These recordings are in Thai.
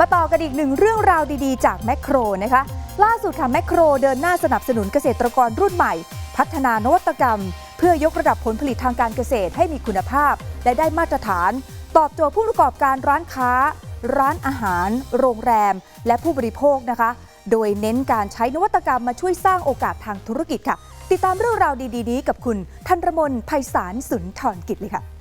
มาต่อกันอีกหนึ่งเรื่องราวดีๆ จากแมคโครนะคะ ล่าสุดค่ะแมคโครเดินหน้าสนับสนุนเกษตรกรรุ่นใหม่ พัฒนานวัตกรรม เพื่อยกระดับผลผลิตทางการเกษตรให้มีคุณภาพ และได้มาตรฐาน ตอบโจทย์ผู้ประกอบการร้านค้า ร้านอาหาร โรงแรม และผู้บริโภคนะคะ โดยเน้นการใช้นวัตกรรมมาช่วยสร้างโอกาสทางธุรกิจค่ะ ติดตามเรื่องราวดีๆนี้กับคุณธันรมนไพศาลสุนทรกิจเลยค่ะ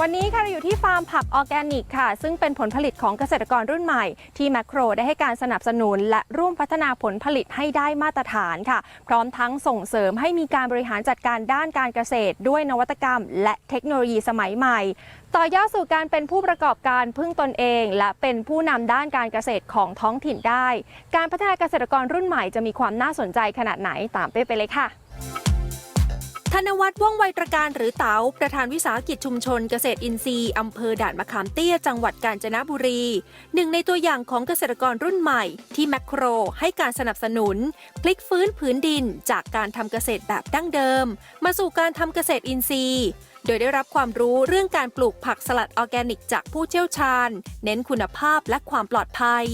วันนี้ค่ะเราอยู่ที่ฟาร์มผักออร์แกนิกค่ะ ซึ่งเป็นผลผลิตของเกษตรกรรุ่นใหม่ ที่แมคโครได้ให้การสนับสนุน และร่วมพัฒนาผลผลิตให้ได้มาตรฐานค่ะ พร้อมทั้งส่งเสริมให้มีการบริหารจัดการด้านการเกษตร ด้วยนวัตกรรม และเทคโนโลยีสมัยใหม่ ต่อยอดสู่การเป็นผู้ประกอบการพึ่งตนเอง และเป็นผู้นำด้านการเกษตรของท้องถิ่นได้ การพัฒนาเกษตรกรรุ่นใหม่จะมีความน่าสนใจขนาดไหนตามเป้ไปเลยค่ะ นวัฒน์ว่องไวตรการหรือเต๋าประธานวิสาหกิจชุมชนเกษตรอินทรีย์อำเภอด่านมะขามเตี้ยจังหวัดกาญจนบุรี หนึ่งในตัวอย่างของเกษตรกรรุ่นใหม่ ที่แมคโครให้การสนับสนุน พลิกฟื้นผืนดินจากการทำเกษตรแบบดั้งเดิม มาสู่การทำเกษตรอินทรีย์โดยได้รับความรู้เรื่องการปลูกผักสลัดออร์แกนิกจากผู้เชี่ยวชาญ เน้นคุณภาพและความปลอดภัย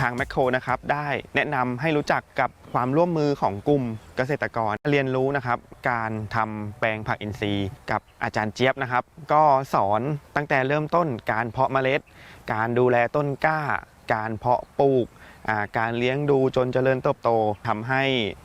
ทางแมคโครนะครับได้แนะนำให้รู้จักกับ ความร่วมมือของกลุ่มเกษตรกรเรียนรู้นะครับ การทำแปลงผักอินทรีย์ กับอาจารย์เจี๊ยบนะครับ ก็สอนตั้งแต่เริ่มต้นการเพาะเมล็ด การดูแลต้นกล้า การเพาะปลูก การเลี้ยงดูจนเจริญเติบโตทำให้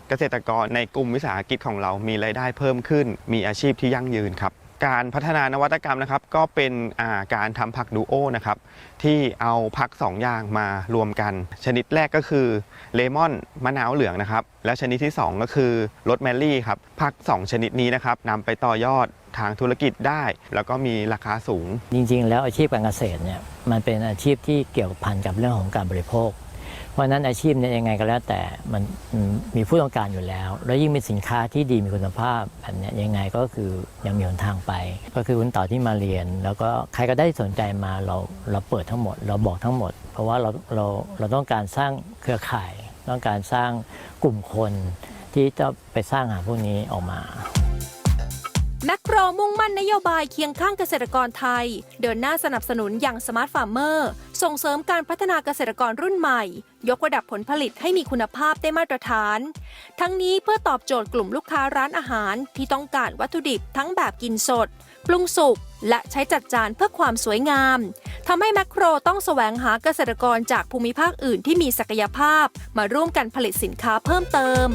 เกษตรกรในกลุ่มวิสาหกิจของเรามีรายได้เพิ่มขึ้น มีอาชีพที่ยั่งยืนครับ การพัฒนานวัตกรรมนะครับ ก็เป็นาการทำผักดูโอนะครับ ที่เอาผักสองอย่างมารวมกัน ชนิดแรกก็คือเลมอนมะนาวเหลืองนะครับ และชนิดที่ 2 ก็คือรสแมรี่ครับผัก 2 ชนิดนี้นะครับนำไปต่อยอดทางธุรกิจได้ แล้วก็มีราคาสูง จริง ๆ แล้วอาชีพการเกษตรเนี่ยมันเป็นอาชีพที่เกี่ยวพันกับเรื่องของการบริโภค เพราะนั้นอาชีพเนี่ยยังไงก็แล้วแต่มันมีผู้ต้องการอยู่แล้ว แล้วยิ่งเป็นสินค้าที่ดีมีคุณภาพแบบนี้ยยังไงก็คือยังมีหนทางไป ก็คือคุณต่อที่มาเรียน แล้วก็ใครก็ได้สนใจมาเราเราเปิดทั้งหมด เราบอกทั้งหมด เพราะว่าเราเราเราต้องการสร้างเครือข่าย ต้องการสร้างกลุ่มคนที่จะไปสร้างหาพวกนี้ออกมา แมคโครมุ่งมั่นนโยบายเคียงข้างเกษตรกรไทย เดินหน้าสนับสนุนอย่างสมาร์ทฟาร์มเมอร์ส่งเสริมการพัฒนาเกษตรกรรุ่นใหม่ ยกระดับผลผลิตให้มีคุณภาพได้มาตรฐาน ทั้งนี้เพื่อตอบโจทย์กลุ่มลูกค้าร้านอาหารที่ต้องการวัตถุดิบทั้งแบบกินสด ปรุงสุกและใช้จัดจานเพื่อความสวยงามทำให้แมคโครต้องแสวงหาเกษตรกรจากภูมิภาคอื่นที่มีศักยภาพ มาร่วมกันผลิตสินค้าเพิ่มเติม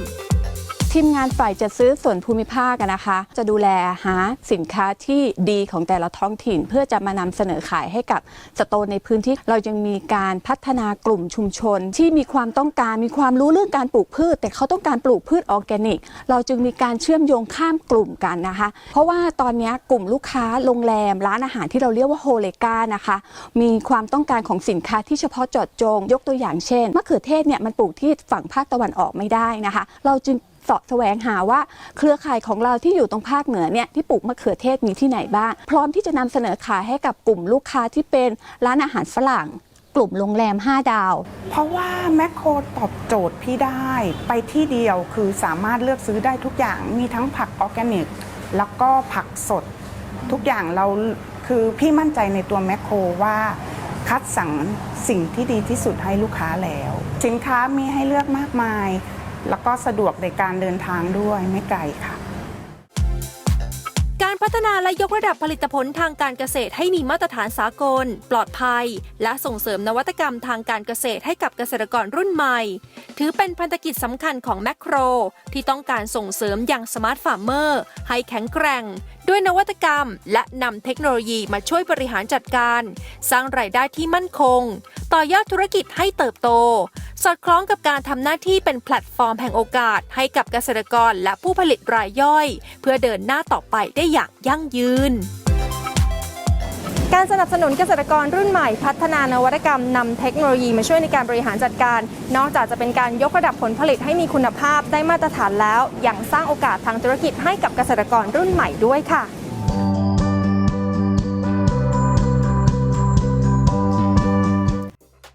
ทีมงานฝ่ายจัดซื้อส่วนภูมิภาคนะคะ จะดูแลหาสินค้าที่ดีของแต่ละท้องถิ่น เพื่อจะมานำเสนอขายให้กับสโตร์ในพื้นที่ เรายังมีการพัฒนากลุ่มชุมชน ที่มีความต้องการมีความรู้เรื่องการปลูกพืช แต่เขาต้องการปลูกพืชออร์แกนิก เราจึงมีการเชื่อมโยงข้ามกลุ่มกันนะคะ เพราะว่าตอนนี้กลุ่มลูกค้าโรงแรม ร้านอาหารที่เราเรียกว่าโฮเลกานะคะ มีความต้องการของสินค้าที่เฉพาะเจาะจง ยกตัวอย่างเช่นมะเขือเทศเนี่ยมันปลูกที่ฝั่งภาคตะวันออกไม่ได้นะคะ เราจึง สาะแสวงหาว่าเครือข่ายของเราที่อยู่ตรงภาคเหนือเนี่ยที่ปลูกมะเขือเทศมีที่ไหนบ้าง พร้อมที่จะนำเสนอขายให้กับกลุ่มลูกค้าที่เป็นร้านอาหารฝรั่ง กลุ่มโรงแรม 5 ดาว เพราะว่าแมคโครตอบโจทย์พี่ได้ ไปที่เดียวคือสามารถเลือกซื้อได้ทุกอย่างมีทั้งผักออร์แกนิก แล้วก็ผักสด ทุกอย่างเราคือพี่มั่นใจในตัวแมคโครว่าคัดสรรสิ่งที่ดีที่สุดให้ลูกค้าแล้ว สินค้ามีให้เลือกมากมาย แล้วก็สะดวกในการเดินทางด้วยไม่ไกลค่ะ การพัฒนาและยกระดับผลิตผลทางการเกษตรให้มีมาตรฐานสากล ปลอดภัย และส่งเสริมนวัตกรรมทางการเกษตรให้กับเกษตรกรรุ่นใหม่ ถือเป็นพันธกิจสำคัญของแมคโคร ที่ต้องการส่งเสริมอย่างสมาร์ทฟาร์มเมอร์ให้แข็งแกร่ง ด้วยนวัตกรรม และนำเทคโนโลยีมาช่วยบริหารจัดการ สร้างรายได้ที่มั่นคง ต่อยอดธุรกิจให้เติบโต สอดคล้องกับการทำหน้าที่เป็นแพลตฟอร์มแห่งโอกาส ให้กับเกษตรกรและผู้ผลิตรายย่อย เพื่อเดินหน้าต่อไปได้อย่างยั่งยืนการสนับสนุนเกษตรกรรุ่นใหม่พัฒนานวัตกรรมนำเทคโนโลยีมาช่วยในการบริหารจัดการ นอกจากจะเป็นการยกระดับผลผลิตให้มีคุณภาพได้มาตรฐานแล้วยังสร้างโอกาสทางธุรกิจให้กับเกษตรกรรุ่นใหม่ด้วยค่ะ